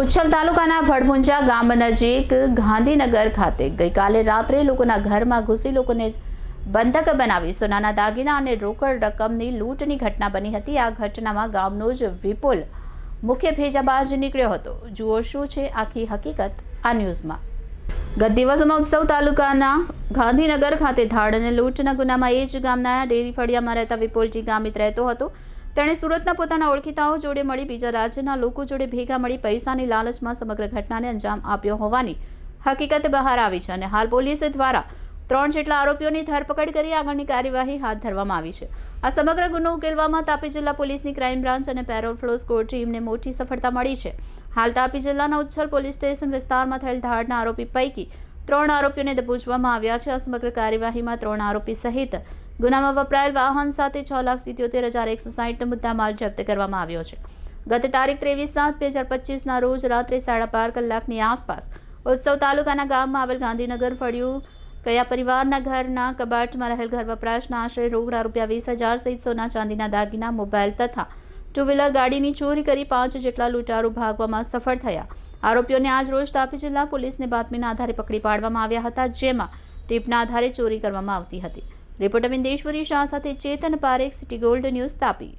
ઉચ્છલ તાલુકાના ભડભુંજા ગામ નજીક ગાંધીનગર ખાતે ગઈકાલે રાત્રે લોકોના ઘરમાં ઘૂસી લોકોને બંધક બનાવી સોનાના દાગીના અને રોકડ રકમની લૂંટની ઘટના બની હતી. આ ઘટનામાં ગામનો જ વિપુલ મુખ્ય ભેજાબાજ નીકળ્યો હતો. જુઓ શું છે આખી હકીકત આ ન્યૂઝમાં. ગત દિવસોમાં ઉત્સવ તાલુકાના ગાંધીનગર ખાતે ધાડ અને લૂંટના ગુનામાં એ જ ગામના ડેરી ફળિયામાં રહેતા વિપુલજી ગામિત રહેતો હતો. તેણે સુરતના પોતાના ઓળખીતાઓ જોડે મળી બીજા રાજ્યના લોકો જોડે ભેગા મળી પૈસાની લાલચમાં સમગ્ર ઘટનાને અંજામ આપ્યો હોવાની હકીકત બહાર આવી છે અને હાલ પોલીસ દ્વારા ત્રણ જેટલા આરોપીઓની ધરપકડ કરી આગળની કાર્યવાહી હાથ ધરવામાં આવી છે. આ સમગ્ર ગુનો ઉકેલવામાં તાપી જિલ્લા પોલીસની ક્રાઇમ બ્રાન્ચ અને પેરોલ ફ્લો સ્કોર ટીમને મોટી સફળતા મળી છે. હાલ તાપી જિલ્લાના ઉચ્છલ પોલીસ સ્ટેશન વિસ્તારમાં થયેલ ધાડના આરોપી પૈકી ત્રણ આરોપીઓને દબોચવામાં આવ્યા છે. આ સમગ્ર કાર્યવાહીમાં ત્રણ આરોપી સહિત ગુનામાં વપરાયેલ વાહન સાથે છ લાખ સિત્યોતેર હજાર એકસો સાહીઠનો મુદ્દામાલ જપ્ત કરવામાં આવ્યો છે. ગત તારીખ ત્રેવીસ સાત બે હજાર પચીસના રોજ રાત્રે સાડા બાર કલાકની આસપાસ ઉત્સવ તાલુકાના ગામમાં આવેલ ગાંધીનગર ફળિયું કયા પરિવારના ઘરના કબાટમાં રહેલ ઘર વપરાશના આશરે રોકડા રૂપિયા વીસ હજાર સહિત સોના ચાંદીના દાગીના, મોબાઈલ તથા ટુ વ્હીલર ગાડીની ચોરી કરી પાંચ જેટલા લૂંટારું ભાગવામાં સફળ થયા. આરોપીઓને આજ રોજ તાપી જિલ્લા પોલીસને બાતમીના આધારે પકડી પાડવામાં આવ્યા હતા, જેમાં ટીપના આધારે ચોરી કરવામાં આવતી હતી. રિપોર્ટર બિંદેશ્વરી શાહ સાથે Chetan Parekh city gold news Tapi.